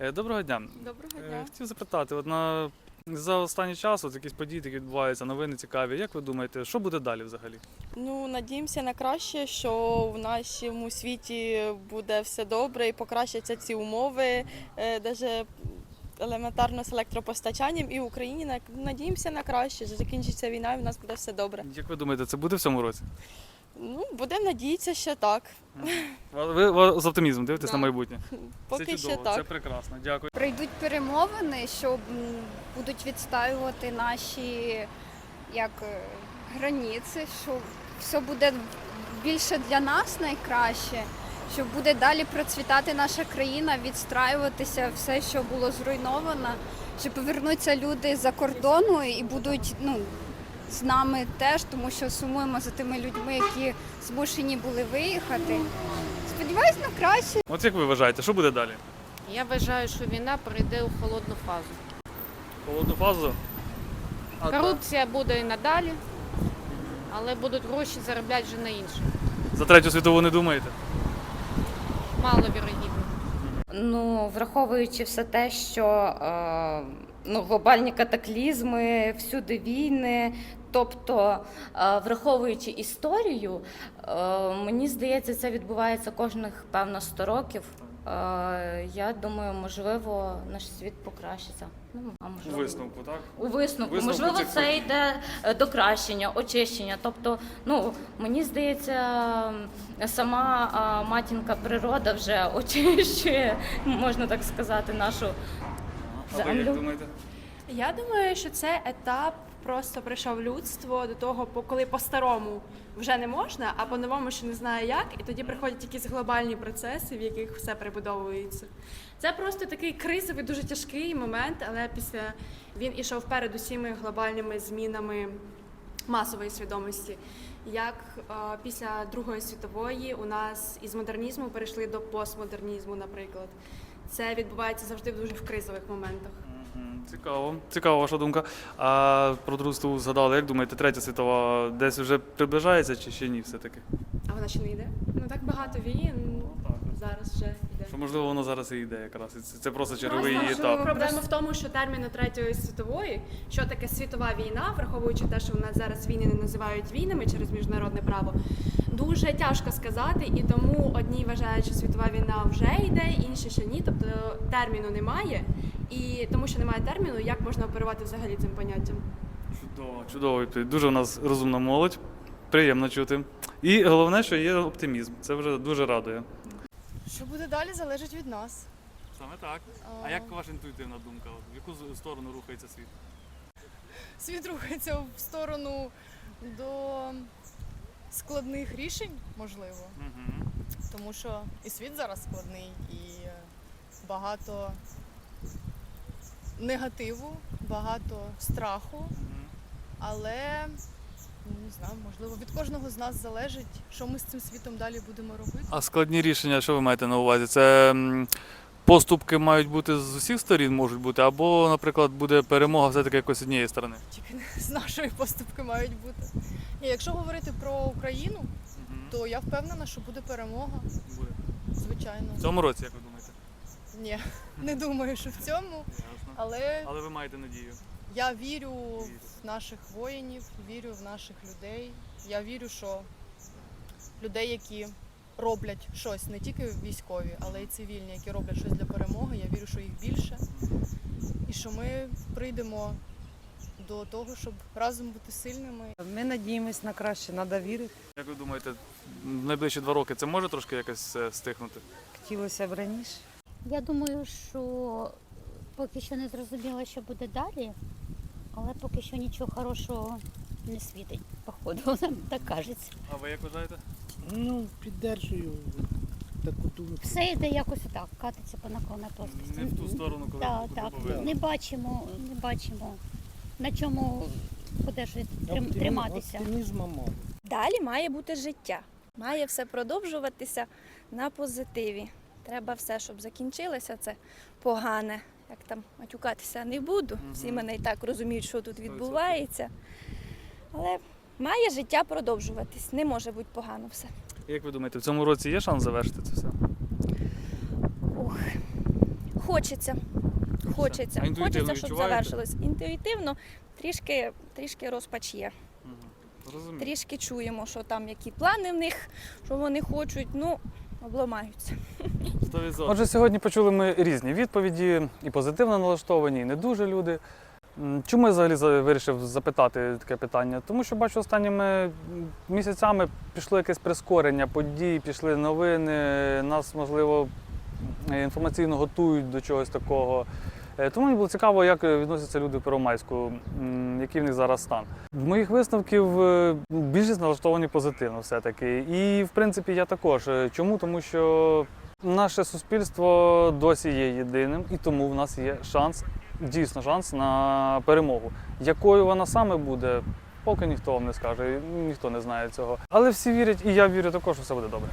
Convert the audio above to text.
Е, Доброго дня. Доброго Е, дня. Хотів запитати, от на за останній час от якісь події такі відбуваються, новини цікаві. Як ви думаєте, що буде далі взагалі? Ну надіємося на краще, що в нашому світі буде все добре і покращаться ці умови, навіть елементарно з електропостачанням і в Україні на- надіємося на краще. що Закінчиться війна, і в нас буде все добре. Як ви думаєте, це буде в цьому році? Ну будемо надіятися, що так. Ви, ви з оптимізмом дивитесь Да. на майбутнє? Поки це ще чудово, так. це прекрасно. Дякую. Прийдуть перемовини, що м, будуть відстаювати наші як е, границі, що все буде більше для нас найкраще, що буде далі процвітати наша країна, відстраюватися все, що було зруйновано, що повернуться люди за кордону і будуть ну, з нами теж, тому що сумуємо за тими людьми, які змушені були виїхати. Сподіваюсь на краще. От як ви вважаєте, що буде далі? Я вважаю, що війна перейде у холодну фазу. Холодну фазу? А. Корупція буде і надалі, але будуть гроші заробляти вже на інше. За третю світову не думаєте? Маловірогідно. Ну, враховуючи все те, що е, ну, глобальні катаклізми, всюди війни, тобто, е, враховуючи історію, е, мені здається, це відбувається кожних певно 100 років. Е, я думаю, можливо, наш світ покращиться. Ну, а У висновку, так? у висновку. Висновку Можливо, це йде до кращення, очищення. Тобто, ну мені здається, сама матінка природа вже очищує, можна так сказати, нашу А ви як землю. думаєте? Я думаю, що це етап просто прийшов людство до того, по- коли по-старому вже не можна, а по-новому ще не знає як, і тоді приходять якісь глобальні процеси, в яких все прибудовується. Це просто такий кризовий, дуже тяжкий момент, але після він ішов перед усіми глобальними змінами масової свідомості. Як е, після Другої світової у нас із модернізму перейшли до постмодернізму, наприклад. Це відбувається завжди дуже в кризових моментах. Цікаво, цікава ваша думка. А про Другу згадали, як думаєте, третя світова десь вже приближається чи ще ні все-таки? А вона ще не йде? Ну так багато війн Так, зараз вже йде. Що можливо воно зараз і йде якраз. І Це, це просто черговий її Просто, етап. що Проблема в тому, що терміну третьої світової, що таке світова війна, враховуючи те, що в нас зараз війни не називають війнами через міжнародне право, дуже тяжко сказати, і тому одні вважають, що світова війна вже йде, інші що ні. Тобто терміну немає, і тому що немає терміну, як можна оперувати взагалі цим поняттям. Чудово, чудово відповідь. Дуже у нас розумна молодь. Приємно чути. І головне, що є оптимізм. Це вже дуже радує. Що буде далі, залежить від нас. Саме так. А як ваша інтуїтивна думка? От В яку сторону рухається світ? Світ рухається в сторону до складних рішень, можливо. Угу. Тому що і світ зараз складний, і багато негативу, багато страху. Але ну, не знаю, можливо, від кожного з нас залежить, що ми з цим світом далі будемо робити. А складні рішення, що ви маєте на увазі? Це м, поступки мають бути з усіх сторін, можуть бути, або, наприклад, буде перемога все-таки якось однієї сторони. Тільки не з нашої поступки мають бути. І якщо говорити про Україну, то я впевнена, що буде перемога, Буде. звичайно. В цьому році, як ви думаєте? Ні, не думаю, що в цьому, Ясно. але Але ви маєте надію. Я вірю в наших воїнів, вірю в наших людей. Я вірю, що людей, які роблять щось, не тільки військові, але й цивільні, які роблять щось для перемоги, я вірю, що їх більше. І що ми прийдемо до того, щоб разом бути сильними Ми надіємось на краще, треба вірити. Як ви думаєте, в найближчі два роки це може трошки якось е, стихнути? Хотілося б раніше. Я думаю, що поки що не зрозуміло, що буде далі, але поки що нічого хорошого не світить, походу, нам так кажеться. А ви як вважаєте? Ну, піддержую таку думку. Все йде якось отак, катиться по наклонній плоскості. Не в ту сторону, коли Так, так. повинно. Не бачимо, не бачимо, на чому буде трим- Оптимі- триматися. Оптимізму мало. Далі має бути життя. Має все продовжуватися на позитиві. Треба все, щоб закінчилося це погане. Як там матюкатися не буду. Всі мене і так розуміють, що тут відбувається. Але має життя продовжуватись. Не може бути погано все. Як ви думаєте, в цьому році є шанс завершити це все? Ох, хочеться. Хочеться. А Хочеться, щоб завершилось. Інтуїтивно трішки, трішки розпач є. Зрозуміло. Трішки чуємо, що там які плани в них, що вони хочуть. Ну, обламаються. 100%. Отже, сьогодні почули ми різні відповіді, і позитивно налаштовані, і не дуже люди. Чому я взагалі вирішив запитати таке питання? Тому що бачу, останніми місяцями пішло якесь прискорення подій, пішли новини, нас, можливо, інформаційно готують до чогось такого. Е, Тому мені було цікаво, як е, відносяться люди в Первомайську, який в них зараз стан. В моїх висновків е, більшість налаштовані позитивно все-таки. І, в принципі, я також. Чому? Тому що Наше суспільство досі є єдиним, і тому в нас є шанс, дійсно шанс на перемогу. Якою вона саме буде, поки ніхто вам не скаже, ніхто не знає цього. Але всі вірять, і я вірю також, що все буде добре.